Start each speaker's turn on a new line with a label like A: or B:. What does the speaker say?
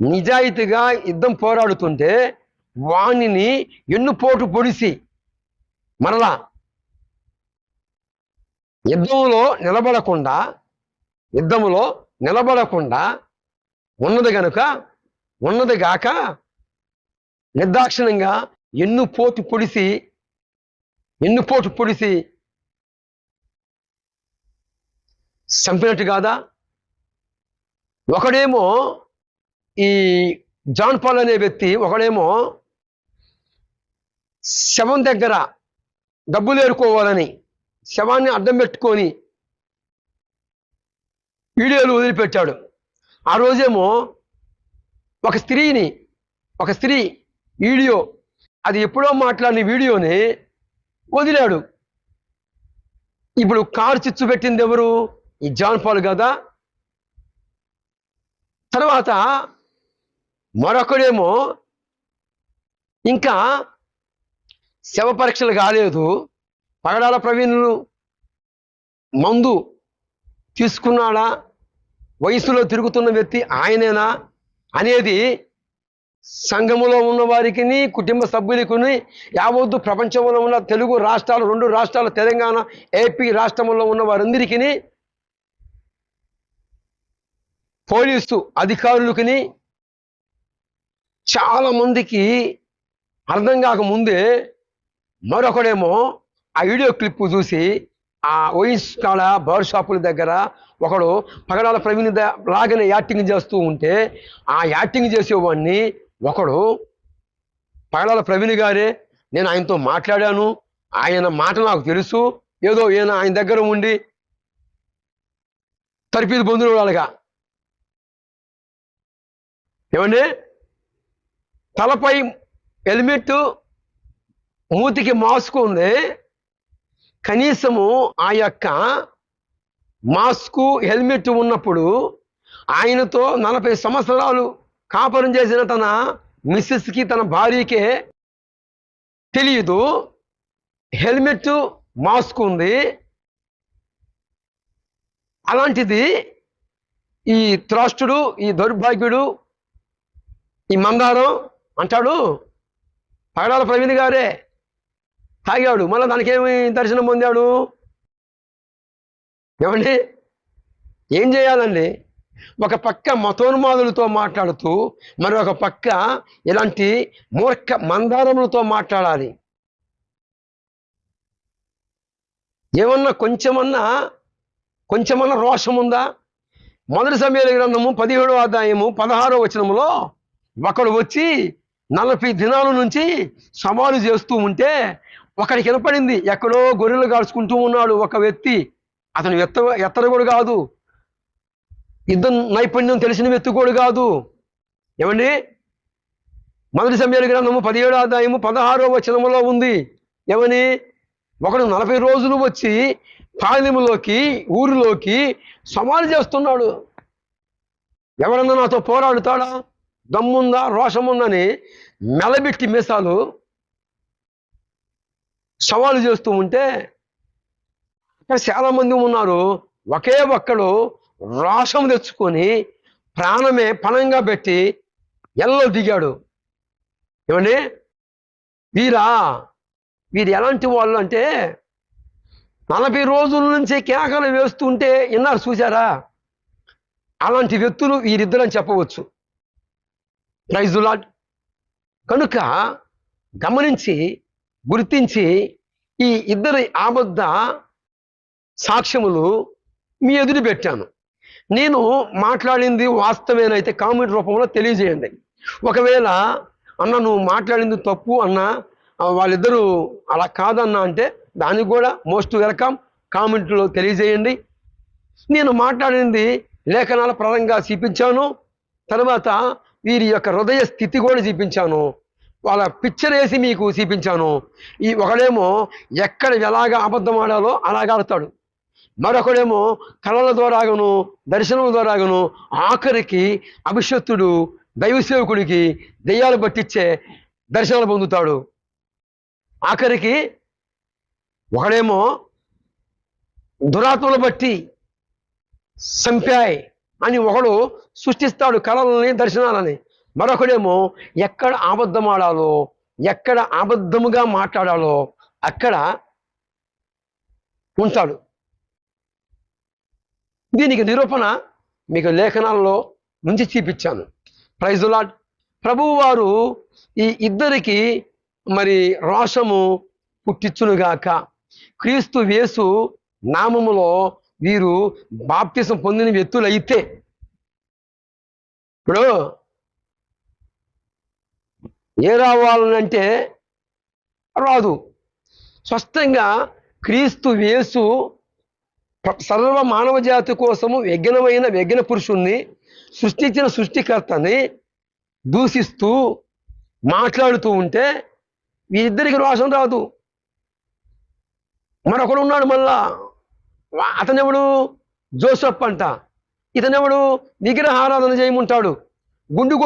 A: నిజాయితీగా యుద్ధం పోరాడుతుంటే వాణిని ఎన్నుపోటు పొడిసి మరలా యుద్ధంలో నిలబడకుండా యుద్ధములో నిలబడకుండా ఉన్నది గనుక ఉన్నది గాక నిర్దాక్షిణ్యంగా ఎన్నుపోటు పొడిసి ఎన్నుపోటు పొడిసి చంపినట్టు కాదా? ఒకడేమో ఈ జాన్ పాల్ అనే వ్యక్తి ఒకడేమో శవం దగ్గర డబ్బులు ఏరుకోవాలని శవాన్ని అడ్డం పెట్టుకొని వీడియోలు వదిలిపెట్టాడు. ఆ రోజేమో ఒక స్త్రీని ఒక స్త్రీ వీడియో అది ఎప్పుడో మాట్లాడిన వీడియోని వదిలాడు. ఇప్పుడు కారు చిచ్చు పెట్టింది ఎవరు? ఈ జాన్ పాల్ కదా. తర్వాత మరొకడేమో ఇంకా శవ పరీక్షలు కాలేదు పగడాల ప్రవీణులు మందు తీసుకున్నాడా వయసులో తిరుగుతున్న వ్యక్తి ఆయనేనా అనేది సంఘములో ఉన్న వారికి కుటుంబ సభ్యులకుని యావద్దు ప్రపంచంలో ఉన్న తెలుగు రాష్ట్రాలు రెండు రాష్ట్రాలు తెలంగాణ ఏపీ రాష్ట్రంలో ఉన్న వారందరికీ పోలీసు అధికారులకి చాలా మందికి అర్థం కాకముందే మరొకడేమో ఆ వీడియో క్లిప్ చూసి ఆ ఓయిన్స్ కాడ బార్ షాపుల దగ్గర ఒకడు పగడాల ప్రవీణ్ ద- లాగానే యాక్టింగ్ చేస్తూ ఉంటే ఆ యాక్టింగ్ చేసేవాడిని ఒకడు పగడాల ప్రవీణ్ గారే నేను ఆయనతో మాట్లాడాను ఆయన మాట నాకు తెలుసు ఏదో ఈయన ఆయన దగ్గర ఉండి తరిపీది పొందిన వాళ్ళగా ఏమండి? తలపై హెల్మెట్ మూతికి మాస్క్ ఉంది. కనీసము ఆ యొక్క మాస్కు హెల్మెట్ ఉన్నప్పుడు ఆయనతో నలభై సంవత్సరాలు కాపురం చేసిన తన మిస్సెస్కి తన భార్యకే తెలియదు హెల్మెట్ మాస్క్ ఉంది. అలాంటిది ఈ త్రాష్టుడు ఈ దౌర్భాగ్యుడు ఈ మందారం అంటాడు పగడాల ప్రవీణ్ గారే తాగాడు మళ్ళీ దానికేమి దర్శనం పొందాడు? ఏమండి? ఏం చేయాలండి? ఒక పక్క మతోన్మాదులతో మాట్లాడుతూ మరి ఒక పక్క ఇలాంటి మూర్ఖ మందారములతో మాట్లాడాలి. ఏమన్నా కొంచెమన్నా కొంచెమన్నా రోషం ఉందా మొదటి సమయాల గ్రంథము పదిహేడో అధ్యాయము పదహారో వచనములో ఒకడు వచ్చి నలభై దినాల నుంచి సవాలు చేస్తూ ఉంటే ఒకడికి కనపడింది ఎక్కడో గొర్రెలు కాల్చుకుంటూ ఉన్నాడు ఒక వ్యక్తి. అతను ఎత్త ఎత్తరగోడు కాదు. యుద్ధ నైపుణ్యం తెలిసిన వ్యక్తి కాదు. ఏమండి? మొదటి సమయాల గ్రంథము పదిహేడు ఆదాయము పదహారో వచనములో ఉంది. ఏమని? ఒకడు నలభై రోజులు వచ్చి పాలెములోకి ఊరిలోకి సవాలు చేస్తున్నాడు. ఎవరన్నా నాతో పోరాడుతాడా? దమ్ముందా రోషముందని మెలబెట్టి మీసాలు సవాలు చేస్తూ ఉంటే అక్కడ చాలా మంది ఉన్నారు. ఒకే ఒక్కడు రోషం తెచ్చుకొని ప్రాణమే పణంగా పెట్టి ఎల్లో దిగాడు. ఏమండి? వీరా? వీరు ఎలాంటి వాళ్ళు అంటే నలభై రోజుల నుంచి కేకలు వేస్తుంటే విన్నారు చూసారా? అలాంటి వ్యక్తులు వీరిద్దరని చెప్పవచ్చు. ప్రైజులాడ్ కనుక గమనించి గుర్తించి ఈ ఇద్దరి ఆబద్ధ సాక్ష్యములు మీ ఎదురు పెట్టాను. నేను మాట్లాడింది వాస్తవేనైతే కామెంట్ రూపంలో తెలియజేయండి. ఒకవేళ అన్న నువ్వు మాట్లాడింది తప్పు అన్న వాళ్ళిద్దరూ అలా కాదన్నా అంటే దానికి కూడా మోస్ట్ వెల్కమ్. కామెంట్లో తెలియజేయండి. నేను మాట్లాడింది లేఖనాల పరంగా చూపించాను. తర్వాత వీరి యొక్క హృదయ స్థితి కూడా చూపించాను. వాళ్ళ పిక్చర్ వేసి మీకు చూపించాను. ఈ ఒకడేమో ఎక్కడ ఎలాగా అబద్ధం ఆడాలో అలాగాడతాడు మరొకడేమో కళల ద్వారాగను దర్శనం ద్వారాగను ఆఖరికి అభిషత్తుడు దైవసేవకుడికి దెయ్యాలు పట్టించే దర్శనాలు పొందుతాడు. ఆఖరికి ఒకడేమో దురాత్మలు బట్టి సంపాయి అని ఒకడు సృష్టిస్తాడు కళలని దర్శనాలని. మరొకడేమో ఎక్కడ అబద్ధం ఆడాలో ఎక్కడ అబద్ధముగా మాట్లాడాలో అక్కడ ఉంటాడు. దీనికి నిరూపణ మీకు లేఖనాలలో నుంచి చూపించాను. ప్రైజులాడ్ ప్రభువు ప్రభువారు ఈ ఇద్దరికి మరి రోషము పుట్టించునుగాక క్రీస్తు వేసు నామములో వీరు బాప్తిసం పొందిన వ్యక్తులు అయితే ఇప్పుడు ఏ రావాలనంటే రాదు. స్పష్టంగా క్రీస్తు వేసు సర్వ మానవ జాతి కోసము యజ్ఞమైన యజ్ఞ పురుషుణ్ణి సృష్టించిన సృష్టికర్తని దూషిస్తూ మాట్లాడుతూ ఉంటే వీరిద్దరికి రోషం రాదు. మరొకడు ఉన్నాడు మళ్ళా. అతనెవడు? జోసఫ్ అంట. ఇతనెవడు? విగ్రహారాధన చేయమంటాడు. గుండు